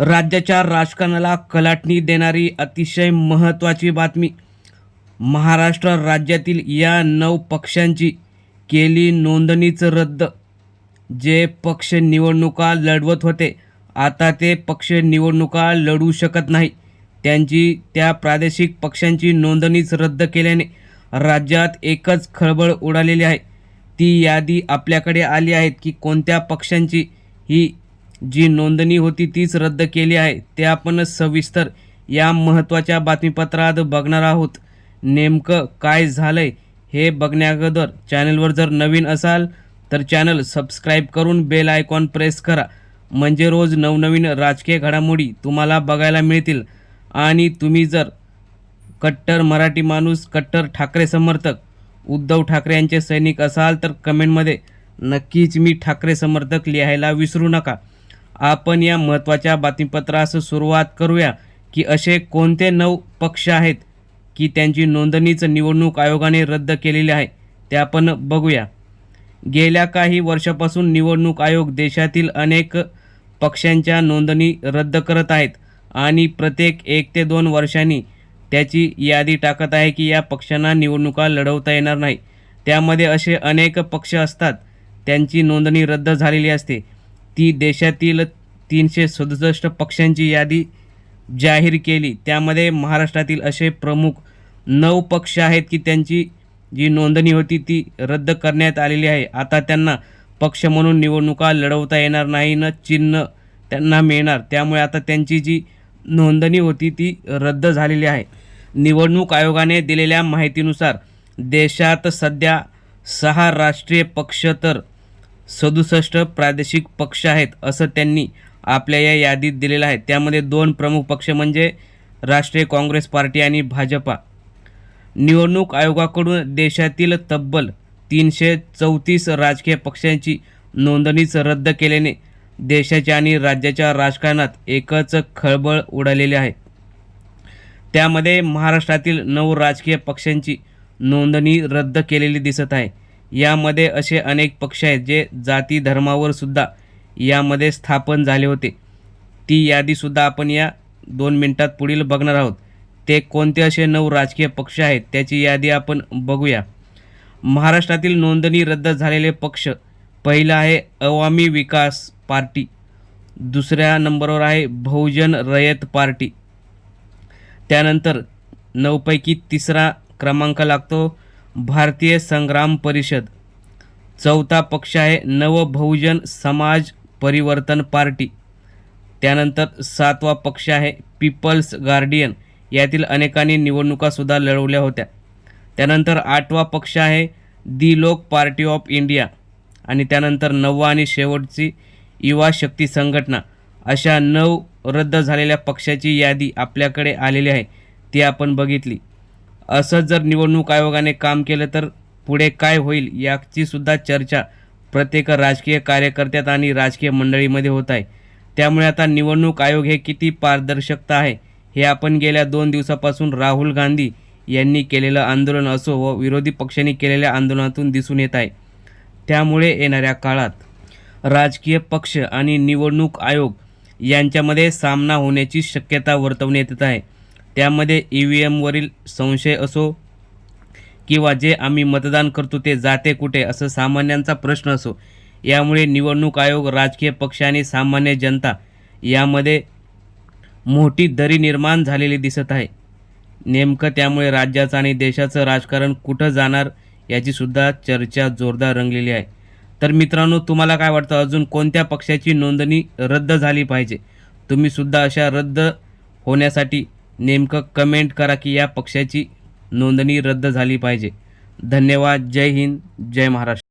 राज्याच्या राजकारणाला कलाटणी देणारी अतिशय महत्त्वाची बातमी. महाराष्ट्र राज्यातील या नऊ पक्षांची केली नोंदणीच रद्द. जे पक्ष निवडणुका लढवत होते आता ते पक्ष निवडणुका लढू शकत नाही. त्यांची त्या प्रादेशिक पक्षांची नोंदणीच रद्द केल्याने राज्यात एकच खळबळ उडालेली आहे. ती यादी आपल्याकडे आली आहेत की कोणत्या पक्षांची ही जी नोंदणी होती तीच रद्द केली आहे ते आपण सविस्तर या महत्त्वाच्या बातमीपत्रात बघणार आहोत. नेमकं काय झालंय हे बघण्याअगोदर चॅनलवर जर नवीन असाल तर चॅनल सबस्क्राईब करून बेल आयकॉन प्रेस करा. म्हणजे रोज नवनवीन राजकीय घडामोडी तुम्हाला बघायला मिळतील. आणि तुम्ही जर कट्टर मराठी माणूस कट्टर ठाकरे समर्थक उद्धव ठाकरे यांचे सैनिक असाल तर कमेंटमध्ये नक्कीच मी ठाकरे समर्थक लिहायला विसरू नका. आपण या महत्त्वाच्या बातमीपत्रास सुरुवात करूया की असे कोणते नऊ पक्ष आहेत की त्यांची नोंदणीच निवडणूक आयोगाने रद्द केलेली आहे ते आपण बघूया. गेल्या काही वर्षापासून निवडणूक आयोग देशातील अनेक पक्षांच्या नोंदणी रद्द करत आहेत आणि प्रत्येक एक ते दोन वर्षांनी त्याची यादी टाकत आहे की या पक्षांना निवडणुका लढवता येणार नाही. त्यामध्ये असे अनेक पक्ष असतात त्यांची नोंदणी रद्द झालेली असते. ती देशातील तीनशे सदुसष्ट पक्षांची यादी जाहीर केली. त्यामध्ये महाराष्ट्रातील असे प्रमुख नऊ पक्ष आहेत की त्यांची जी नोंदणी होती ती रद्द करण्यात आलेली आहे. आता त्यांना पक्ष म्हणून निवडणुका लढवता येणार नाही न चिन्ह त्यांना मिळणार. त्यामुळे आता त्यांची जी नोंदणी होती ती रद्द झालेली आहे. निवडणूक आयोगाने दिलेल्या माहितीनुसार देशात सध्या सहा राष्ट्रीय पक्ष तर सदुसष्ट प्रादेशिक पक्ष आहेत असं त्यांनी आपल्या या यादीत दिलेलं आहे. त्यामध्ये दोन प्रमुख पक्ष म्हणजे राष्ट्रीय काँग्रेस पार्टी आणि भाजपा. निवडणूक आयोगाकडून देशातील तब्बल तीनशे चौतीस राजकीय पक्षांची नोंदणीच रद्द केल्याने देशाच्या आणि राज्याच्या राजकारणात एकच खळबळ उडालेली आहे. त्यामध्ये महाराष्ट्रातील नऊ राजकीय पक्षांची नोंदणी रद्द केलेली दिसत आहे. यामध्ये असे अनेक पक्ष आहेत जे जाती धर्मावर सुद्धा यामध्ये स्थापन झाले होते. ती यादीसुद्धा आपण या दोन मिनटात पुढील बघणार आहोत. ते कोणते असे नऊ राजकीय पक्ष आहेत त्याची यादी आपण बघूया. महाराष्ट्रातील नोंदणी रद्द झालेले पक्ष पहिला आहे अवामी विकास पार्टी दुसऱ्या नंबरवर आहे बहुजन रयत पार्टी. त्यानंतर नऊपैकी तिसरा क्रमांक लागतो भारतीय संग्राम परिषद. चौथा पक्ष आहे नव बहुजन समाज परिवर्तन पार्टी. त्यानंतर सातवा पक्ष आहे पीपल्स गार्डियन. यातील अनेकांनी निवडणुकासुद्धा लढवल्या होत्या. त्यानंतर आठवा पक्ष आहे दी लोक पार्टी ऑफ इंडिया. आणि त्यानंतर नववा आणि शेवटची युवा शक्ती संघटना. अशा नऊ रद्द झालेल्या पक्षाची यादी आपल्याकडे आलेली आहे. ती आपण बघितली. असं जर निवडणूक आयोगाने काम केलं तर पुढे काय होईल याचीसुद्धा चर्चा प्रत्येक राजकीय कार्यकर्त्यात आणि राजकीय मंडळीमध्ये होत आहे. त्यामुळे आता निवडणूक आयोग हे किती पारदर्शकता आहे हे आपण गेल्या दोन दिवसापासून राहुल गांधी यांनी केलेलं आंदोलन असो व विरोधी पक्षांनी केलेल्या आंदोलनातून दिसून येत आहे. त्यामुळे येणाऱ्या काळात राजकीय पक्ष आणि निवडणूक आयोग यांच्यामध्ये सामना होण्याची शक्यता वर्तवण्यात येत आहे. त्यामध्ये ई व्ही एमवरील संशय असो किंवा जे आम्ही मतदान करतो ते जाते कुठे असं सामान्यांचा प्रश्न असो. यामुळे निवडणूक आयोग राजकीय पक्ष आणि सामान्य जनता यामध्ये मोठी दरी निर्माण झालेली दिसत आहे. नेमकं त्यामुळे राज्याचं आणि देशाचं राजकारण कुठं जाणार याचीसुद्धा चर्चा जोरदार रंगलेली आहे. तर मित्रांनो तुम्हाला काय वाटतं? अजून कोणत्या पक्षाची नोंदणी रद्द झाली पाहिजे? तुम्ही सुद्धा अशा रद्द होण्यासाठी नेमकं कमेंट करा की या पक्षाची नोंदणी रद्द झाली पाहिजे. धन्यवाद. जय हिंद. जय महाराष्ट्र.